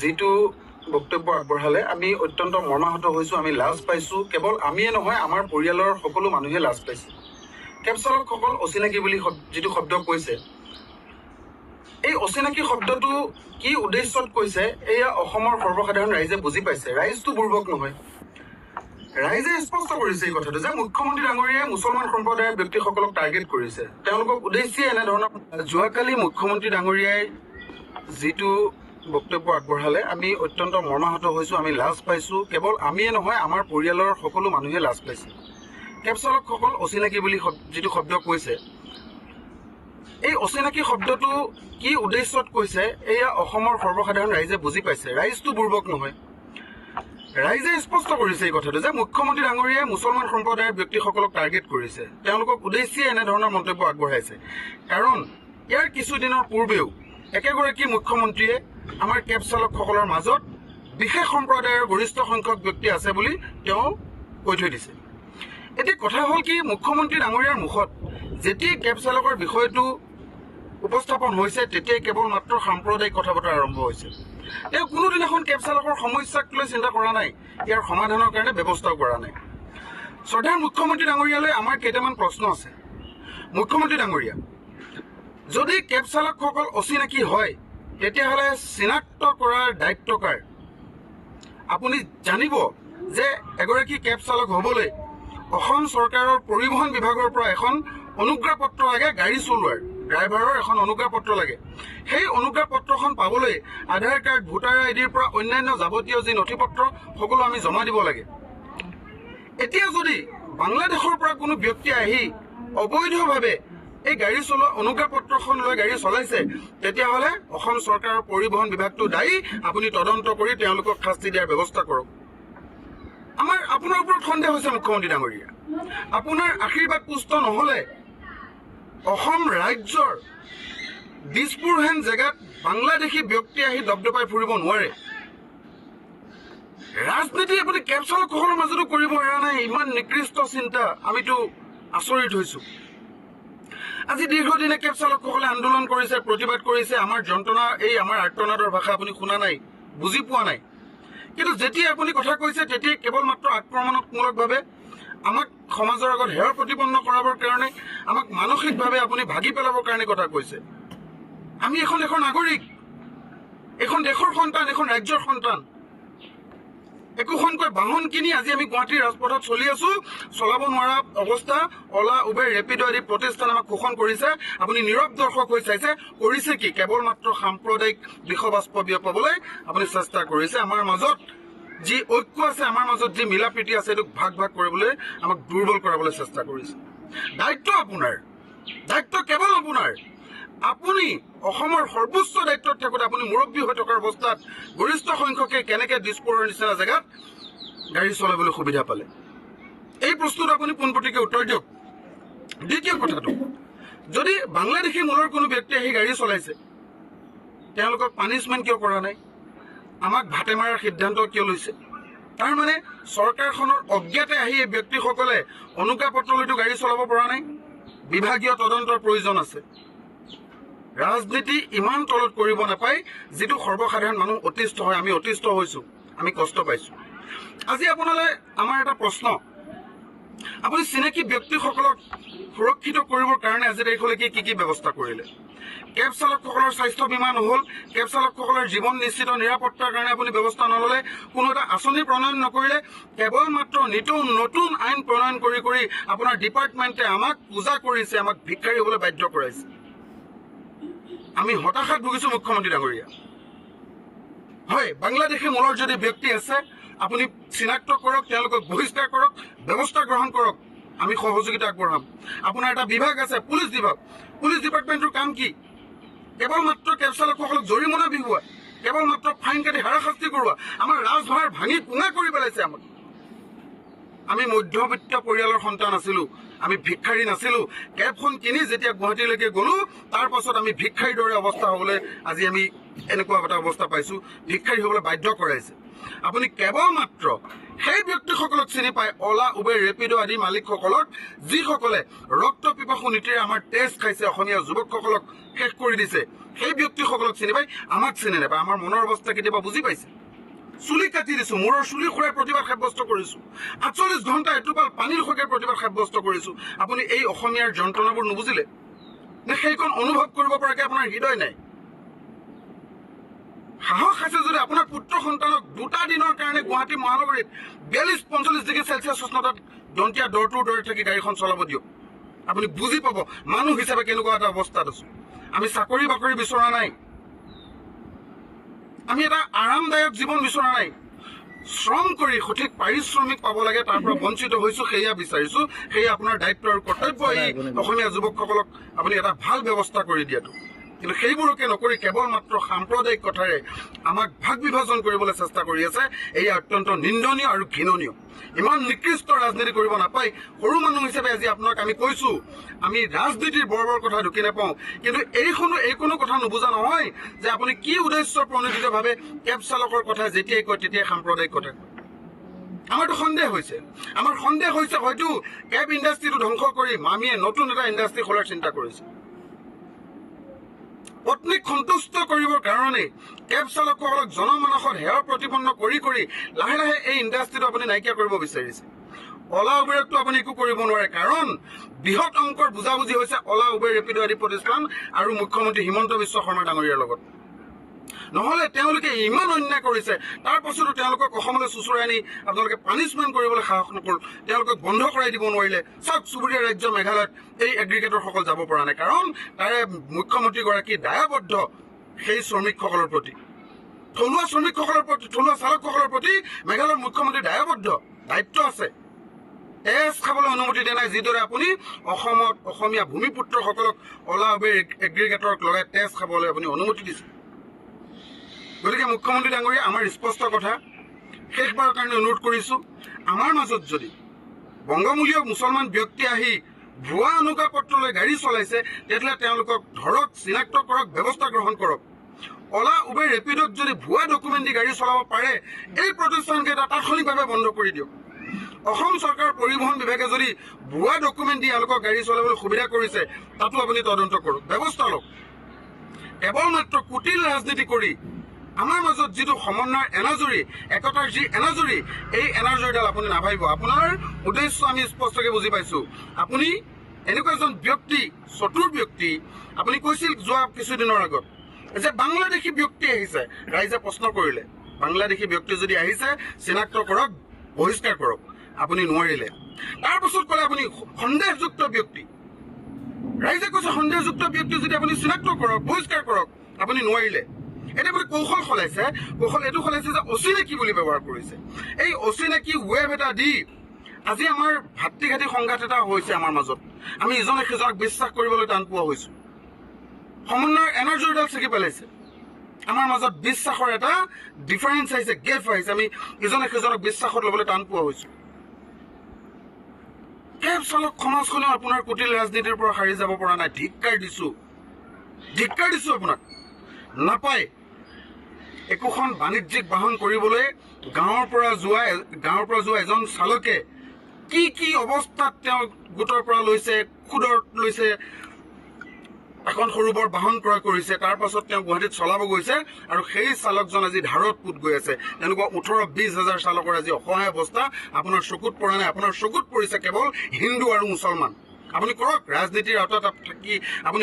যিটো বক্তব্য আগবঢ়ালে আমি অত্যন্ত মৰ্মাহত হৈছোঁ আমি লাজ পাইছোঁ। কেৱল আমিয়ে নহয় আমাৰ পৰিয়ালৰ সকলো মানুহে লাজ পাইছে। কেব চালকসকল অচিনাকি বুলি যিটো শব্দ কৈছে। এই অচিনাকি শব্দটো কি উদ্দেশ্যত কৈছে এয়া অসমৰ সৰ্বসাধাৰণ ৰাইজে বুজি পাইছে। ৰাইজটো বুৰ্বক নহয়। ৰাইজে স্পষ্ট কৰিছে এই কথাটো যে মুখ্যমন্ত্ৰী ডাঙৰীয়াই মুছলমান সম্প্ৰদায়ৰ ব্যক্তিসকলক টাৰ্গেট কৰিছে। তেওঁলোকক উদ্দেশ্যে এনেধৰণৰ যোৱাকালি মুখ্যমন্ত্ৰী ডাঙৰীয়াই যিটো বক্তব্য আগবঢ়ালে আমি অত্যন্ত মৰ্মাহত হৈছোঁ আমি লাজ পাইছোঁ কেৱল আমিয়ে নহয় আমাৰ পৰিয়ালৰ সকলো মানুহে লাজ পাইছে। কেব চালকসকল অচিনাকি বুলি যিটো শব্দ কৈছে। এই অচিনাকি শব্দটো কি উদ্দেশ্যত কৈছে এয়া অসমৰ সৰ্বসাধাৰণ ৰাইজে বুজি পাইছে। ৰাইজটো বুৰ্বক নহয়। ৰাইজে স্পষ্ট কৰিছে এই কথাটো যে মুখ্যমন্ত্ৰী ডাঙৰীয়াই মুছলমান সম্প্ৰদায়ৰ ব্যক্তিসকলক টাৰ্গেট কৰিছে। তেওঁলোকক উদ্দেশ্যে এনেধৰণৰ মন্তব্য আগবঢ়াইছে। কাৰণ ইয়াৰ কিছুদিনৰ পূৰ্বেও একেগৰাকী মুখ্যমন্ত্ৰীয়ে আমাৰ কেব চালকসকলৰ মাজত বিশেষ সম্প্ৰদায়ৰ গৰিষ্ঠ সংখ্যক ব্যক্তি আছে বুলি তেওঁ কৈ থৈ দিছে। এতিয়া কথা হ'ল কি মুখ্যমন্ত্ৰী ডাঙৰীয়াৰ মুখত যেতিয়াই কেব চালকৰ বিষয়টো উপস্থাপন হৈছে তেতিয়াই কেৱল মাত্ৰ সাম্প্ৰদায়িক কথা বতৰা আৰম্ভ হৈছে। তেওঁ কোনোদিনাখন কেব চালকৰ সমস্যাক লৈ চিন্তা কৰা নাই ইয়াৰ সমাধানৰ কাৰণে ব্যৱস্থাও কৰা নাই। শ্ৰদ্ধাৰ মুখ্যমন্ত্ৰী ডাঙৰীয়ালৈ আমাৰ কেইটামান প্ৰশ্ন আছে। মুখ্যমন্ত্ৰী ডাঙৰীয়া যদি কেব চালকসকল অচিনাকি হয় তেতিয়াহ'লে চিনাক্ত কৰাৰ দায়িত্ব কাৰ? আপুনি জানিব যে এগৰাকী কেব চালক হ'বলৈ অসম চৰকাৰৰ পৰিবহণ বিভাগৰ পৰা এখন অনুজ্ঞা পত্ৰ লাগে গাড়ী চলোৱাৰ। ড্ৰাইভাৰৰ এখন অনুজ্ঞা পত্ৰ লাগে। সেই অনুজ্ঞা পত্ৰখন পাবলৈ আধাৰ কাৰ্ড ভোটাৰ আই ডিৰ পৰা অন্যান্য যাৱতীয় যি নথি পত্ৰ সকলো আমি জমা দিব লাগে। এতিয়া যদি বাংলাদেশৰ পৰা কোনো ব্যক্তি আহি অবৈধভাৱে এই গাড়ী চলোৱা অনুজ্ঞা পত্ৰখন লৈ গাড়ী চলাইছে তেতিয়াহ'লে অসম চৰকাৰৰ পৰিবহণ বিভাগটো দায়ী। আপুনি তদন্ত কৰি তেওঁলোকক শাস্তি দিয়াৰ ব্যৱস্থা কৰক। আমাৰ আপোনাৰ ওপৰত সন্দেহ হৈছে মুখ্যমন্ত্ৰী ডাঙৰীয়া। আপোনাৰ আশীৰ্বাদ পুষ্ট নহ'লে অসম ৰাজ্যৰ দিছপুৰ হেন জেগাত বাংলাদেশী ব্যক্তি আহি দপদপাই ফুৰিব নোৱাৰে। ৰাজনীতি আপুনি কেব চালকসকলৰ মাজতো কৰিব এৰা নাই ইমান নিকৃষ্ট চিন্তা। আমিতো আচৰিত হৈছোঁ। আজি দীৰ্ঘদিনে কেব চালকসকলে আন্দোলন কৰিছে প্ৰতিবাদ কৰিছে। আমাৰ যন্ত্ৰণা এই আমাৰ আৰ্তনাদৰ ভাষা আপুনি শুনা নাই বুজি পোৱা নাই। কিন্তু যেতিয়া আপুনি কথা কৈছে কেৱল মাত্ৰ আক্ৰমণমূলকভাৱে আমাক সমাজৰ আগত হেয় প্ৰতিপন্ন কৰাবৰ কাৰণে আমাক মানসিকভাৱে আপুনি ভাগি পেলাবৰ কাৰণে কথা কৈছে। আমি এখন দেশৰ নাগৰিক এখন দেশৰ সন্তান এখন ৰাজ্যৰ সন্তান। একোখনকৈ বাহন কিনি আজি আমি গুৱাহাটীৰ ৰাজপথত চলি আছো। চলাব নোৱাৰা অৱস্থা। অলা উবেৰ ৰেপিড' আদি প্ৰতিষ্ঠান আমাক শোষণ কৰিছে। আপুনি নীৰৱ দৰ্শক হৈ চাইছে। কৰিছে কি? কেৱল মাত্ৰ সাম্প্ৰদায়িক বিষবাস্প বিয়পাবলৈ আপুনি চেষ্টা কৰিছে। আমাৰ মাজত যি ঐক্য আছে আমাৰ মাজত যি মিলা প্ৰীতি আছে এইটোক ভাগ ভাগ কৰিবলৈ আমাক দুৰ্বল কৰাবলৈ চেষ্টা কৰিছে। দায়িত্ব আপোনাৰ। দায়িত্ব কেৱল আপোনাৰ। আপুনি অসমৰ সৰ্বোচ্চ দায়িত্বত থাকোঁতে আপুনি মুৰব্বী হৈ থকাৰ অৱস্থাত গৰিষ্ঠ সংখ্যকে কেনেকে দিছপুৰৰ নিচিনা জেগাত গাড়ী চলাবলৈ সুবিধা পালে? এই প্ৰশ্নটো আপুনি পোনপটীয়াকৈ উত্তৰ দিয়ক। দ্বিতীয় কথাটো যদি বাংলাদেশী মূলৰ কোনো ব্যক্তি আহি গাড়ী চলাইছে তেওঁলোকক পানিছমেণ্ট কিয় কৰা নাই? আমাক ভাতে মাৰাৰ সিদ্ধান্ত কিয় লৈছে? তাৰমানে চৰকাৰখনৰ অজ্ঞাতে আহি এই ব্যক্তিসকলে অনুজ্ঞাপত্ৰলৈতো গাড়ী চলাব পৰা নাই? বিভাগীয় তদন্তৰ প্ৰয়োজন আছে। ৰাজনীতি ইমান তলত কৰিব নাপায় যিটো সৰ্বসাধাৰণ মানুহ অতিষ্ঠ হয় আমি অতিষ্ঠ হৈছোঁ আমি কষ্ট পাইছোঁ। আজি আপোনালৈ আমাৰ এটা প্ৰশ্ন। আপুনি চিনাকি ব্যক্তিসকলক সুৰক্ষিত কৰিবৰ কাৰণে আজি তাৰিখলৈকে কি কি ব্যৱস্থা কৰিলে? কেব চালকসকলৰ স্বাস্থ্য বীমা নহ'ল কেব চালকসকলৰ জীৱন নিশ্চিত নিৰাপত্তাৰ কাৰণে আপুনি ব্যৱস্থা নল'লে কোনো এটা আঁচনি প্ৰণয়ন নকৰিলে কেৱল মাত্ৰ নিতৌ নতুন আইন প্ৰণয়ন কৰি কৰি আপোনাৰ ডিপাৰ্টমেণ্টে আমাক পূজা কৰিছে আমাক ভিক্ষাৰী হ'বলৈ বাধ্য কৰাইছে। আমি হতাশাত ভুগিছোঁ মুখ্যমন্ত্ৰী ডাঙৰীয়া। হয় বাংলাদেশী মূলৰ যদি ব্যক্তি আছে আপুনি চিনাক্ত কৰক তেওঁলোকক বহিষ্কাৰ কৰক ব্যৱস্থা গ্ৰহণ কৰক আমি সহযোগিতা আগবঢ়াম। আপোনাৰ এটা বিভাগ আছে পুলিচ বিভাগ। পুলিচ ডিপাৰ্টমেণ্টৰ কাম কি? কেৱল মাত্ৰ কেব চালকসকলক জৰিমনা বিহুৱা কেৱল মাত্ৰ ফাইন কাটি হাৰাশাস্তি কৰোৱা আমাৰ ৰাজভাৰ ভাঙি পুঙা কৰি পেলাইছে আমাক। আমি মধ্যবিত্ত পৰিয়ালৰ সন্তান আছিলোঁ আমি ভিক্ষাৰী নাছিলোঁ কেবখন কিনি যেতিয়া গুৱাহাটীলৈকে গ'লোঁ তাৰ পাছত আমি ভিক্ষাৰীৰ দৰে অৱস্থা হ'বলৈ আজি আমি এনেকুৱা এটা অৱস্থা পাইছোঁ ভিক্ষাৰী হ'বলৈ বাধ্য কৰাইছে। আপুনি কেৱল মাত্ৰ সেই ব্যক্তিসকলক চিনি পায় অলা উবেৰ ৰেপিড' আদি মালিকসকলক যিসকলে ৰক্ত পিপাসু নীতিৰে আমাৰ তেজ খাইছে অসমীয়া যুৱকসকলক শেষ কৰি দিছে সেই ব্যক্তিসকলক চিনি পায় আমাক চিনি নাপায় আমাৰ মনৰ অৱস্থা কেতিয়াবা বুজি পাইছে। চুলি কাটি দিছো মূৰৰ চুলি খুৰাই প্ৰতিবাদ সাব্যস্ত কৰিছো। আঠচল্লিছ ঘণ্টা এটোপাল পানীৰ সৈতে প্ৰতিবাদ সাব্যস্ত কৰিছো। আপুনি এই অসমীয়াৰ যন্ত্ৰণাবোৰ নুবুজিলে? নে সেইকণ অনুভৱ কৰিব পৰাকৈ আপোনাৰ হৃদয় নাই? সাহস আছে যদি আপোনাৰ পুত্ৰ সন্তানক দুটা দিনৰ কাৰণে গুৱাহাটী মহানগৰীত বিয়াল্লিছ পঞ্চল্লিছ ডিগ্ৰী চেলচিয়াছ উষ্ণতাত দন্তীয়া দৰটোৰ দৰে থাকি গাড়ীখন চলাব দিয়ক। আপুনি বুজি পাব মানুহ হিচাপে কেনেকুৱা এটা অৱস্থাত আছো। আমি চাকৰি বাকৰি বিচৰা নাই। আমি এটা আৰামদায়ক জীৱন বিচৰা নাই। শ্ৰম কৰি সঠিক পাৰিশ্ৰমিক পাব লাগে তাৰ পৰা বঞ্চিত হৈছো সেয়া বিচাৰিছো। সেয়া আপোনাৰ দায়িত্ব আৰু কৰ্তব্য। এই অসমীয়া যুৱকসকলক আপুনি এটা ভাল ব্যৱস্থা কৰি দিয়াটো। কিন্তু সেইবোৰকে নকৰি কেৱল মাত্ৰ সাম্প্ৰদায়িক কথাৰে আমাক ভাগ বিভাজন কৰিবলৈ চেষ্টা কৰি আছে এয়া অত্যন্ত নিন্দনীয় আৰু ঘৃণনীয়। ইমান নিকৃষ্ট ৰাজনীতি কৰিব নাপায় সৰু মানুহ হিচাপে আজি আপোনাক আমি কৈছো আমি ৰাজনীতিৰ বৰ বৰ কথা ঢুকি নাপাওঁ। কিন্তু এইখনো এই কোনো কথা নুবুজা নহয় যে আপুনি কি উদ্দেশ্য প্ৰণোদিতভাৱে কেব চালকৰ কথা যেতিয়াই কয় তেতিয়াই সাম্প্ৰদায়িক কথা কয়। আমাৰতো সন্দেহ হৈছে। আমাৰ সন্দেহ হৈছে হয়তো কেব ইণ্ডাষ্ট্ৰিটো ধ্বংস কৰি মামীয়ে নতুন এটা ইণ্ডাষ্ট্ৰি খোলাৰ চিন্তা কৰিছে। পত্নীক সন্তুষ্ট কৰিবৰ কাৰণে কেব চালকসকলক জনমানসত সেৱা প্ৰতিপন্ন কৰি কৰি লাহে লাহে এই ইণ্ডাষ্ট্ৰিটো আপুনি নাইকিয়া কৰিব বিচাৰিছে। অলা উবেৰকতো আপুনি একো কৰিব নোৱাৰে কাৰণ বৃহৎ অংকৰ বুজাবুজি হৈছে অলা উবেৰ ৰেপিড' আদি প্ৰতিষ্ঠান আৰু মুখ্যমন্ত্ৰী হিমন্ত বিশ্ব শৰ্মা ডাঙৰীয়াৰ লগত। নহলে তেওঁলোকে ইমান অন্যায় কৰিছে। তাৰ পাছতো তেওঁলোকক অসমলৈ চুচুৰাই আনি আপোনালোকে পানিছমেণ্ট কৰিবলৈ সাহস নকৰো। তেওঁলোকক বন্ধ কৰাই দিব নোৱাৰিলে চাওক চুবুৰীয়া ৰাজ্য মেঘালয়ত এই এগ্ৰিগেটৰসকল যাব পৰা নাই। কাৰণ তাৰে মুখ্যমন্ত্ৰীগৰাকী দায়বদ্ধ সেই শ্ৰমিকসকলৰ প্ৰতি। থলুৱা শ্ৰমিকসকলৰ প্ৰতি থলুৱা চালকসকলৰ প্ৰতি মেঘালয়ৰ মুখ্যমন্ত্ৰী দায়বদ্ধ দায়িত্ব আছে। তেজ খাবলৈ অনুমতি দিয়া নাই যিদৰে আপুনি অসমত অসমীয়া ভূমিপুত্ৰসকলক অলা উবেৰ এগ্ৰিগেটৰক লগাই তেজ খাবলৈ আপুনি অনুমতি দিছে। গতিকে মুখ্যমন্ত্ৰী ডাঙৰীয়া আমাৰ স্পষ্ট কথা শেষবাৰৰ কাৰণে অনুৰোধ কৰিছো আমাৰ মাজত যদি বংগমূলীয় মুছলমান ব্যক্তি আহি ভুৱা অনুজ্ঞাপত্ৰ লৈ গাড়ী চলাইছে তেতিয়াহ'লে তেওঁলোকক ধৰক চিনাক্ত কৰক ব্যৱস্থা গ্ৰহণ কৰক। অলা উবেৰ ৰেপিডত যদি ভুৱা ডকুমেণ্ট দি গাড়ী চলাব পাৰে এই প্ৰতিষ্ঠানকেইটা তাৎক্ষণিকভাৱে বন্ধ কৰি দিয়ক। অসম চৰকাৰ পৰিবহণ বিভাগে যদি ভুৱা ডকুমেণ্ট দি এওঁলোকক গাড়ী চলাবলৈ সুবিধা কৰিছে তাতো আপুনি তদন্ত কৰক। ব্যৱস্থা লওক। কেৱল মাত্ৰ কুটিল ৰাজনীতি কৰি আমাৰ মাজত যিটো সমন্বয়ৰ এনাজৰী একতাৰ যি এনাজৰী এই এনাজৰীডাল আপুনি নাভাবিব। আপোনাৰ উদ্দেশ্য আমি স্পষ্টকৈ বুজি পাইছো। আপুনি এনেকুৱা এজন ব্যক্তি চতুৰ ব্যক্তি আপুনি কৈছিল যোৱা কিছুদিনৰ আগত যে বাংলাদেশী ব্যক্তি আহিছে। ৰাইজে প্ৰশ্ন কৰিলে বাংলাদেশী ব্যক্তি যদি আহিছে চিনাক্ত কৰক বহিষ্কাৰ কৰক। আপুনি নোৱাৰিলে। তাৰ পাছত ক'লে আপুনি সন্দেহযুক্ত ব্যক্তি। ৰাইজে কৈছে সন্দেহযুক্ত ব্যক্তি যদি আপুনি চিনাক্ত কৰক বহিষ্কাৰ কৰক আপুনি নোৱাৰিলে। আপুনি কৌশল সলাইছে কৌশল এইটো সলাইছে যে অচিনাকি বুলি ব্যৱহাৰ কৰিছে। এই অচিনাকি ৱেব এটা দি আজি আমাৰ ভাতৃঘাতী সংঘাত এটা হৈছে আমাৰ মাজত। আমি ইজনে সিজনক বিশ্বাস কৰিবলৈ টান পোৱা হৈছো। সমন্বয়ৰ এনাৰ্জিডাল ছিগি পেলাইছে। আমাৰ মাজত বিশ্বাসৰ এটা ডিফাৰেঞ্চ আহিছে গেপ আহিছে। আমি ইজনে সিজনক বিশ্বাসত ল'বলৈ টান পোৱা হৈছো। কেব চালক সমাজখনেও আপোনাৰ কুটিল ৰাজনীতিৰ পৰা সাৰি যাব পৰা নাই। ধিক্কাৰ দিছো। ধিক্কাৰ দিছো আপোনাক। নাপায়। একোখন বাণিজ্যিক বাহন কৰিবলৈ গাঁৱৰ পৰা যোৱা গাঁৱৰ পৰা যোৱা এজন চালকে কি কি অৱস্থাত তেওঁ গোটৰ পৰা লৈছে সুদত লৈছে এখন সৰু বৰ বাহন ক্ৰয় কৰিছে তাৰ পাছত তেওঁ গুৱাহাটীত চলাব গৈছে আৰু সেই চালকজন আজি ধাৰত পোত গৈ আছে। তেনেকুৱা ওঠৰ বিশ হাজাৰ চালকৰ আজি অসহায় অৱস্থা। আপোনাৰ চকুত পৰা নাই আপোনাৰ চকুত পৰিছে কেৱল হিন্দু আৰু মুছলমান। আপুনি কৰক ৰাজনীতিৰ আওতাত থাকি আপুনি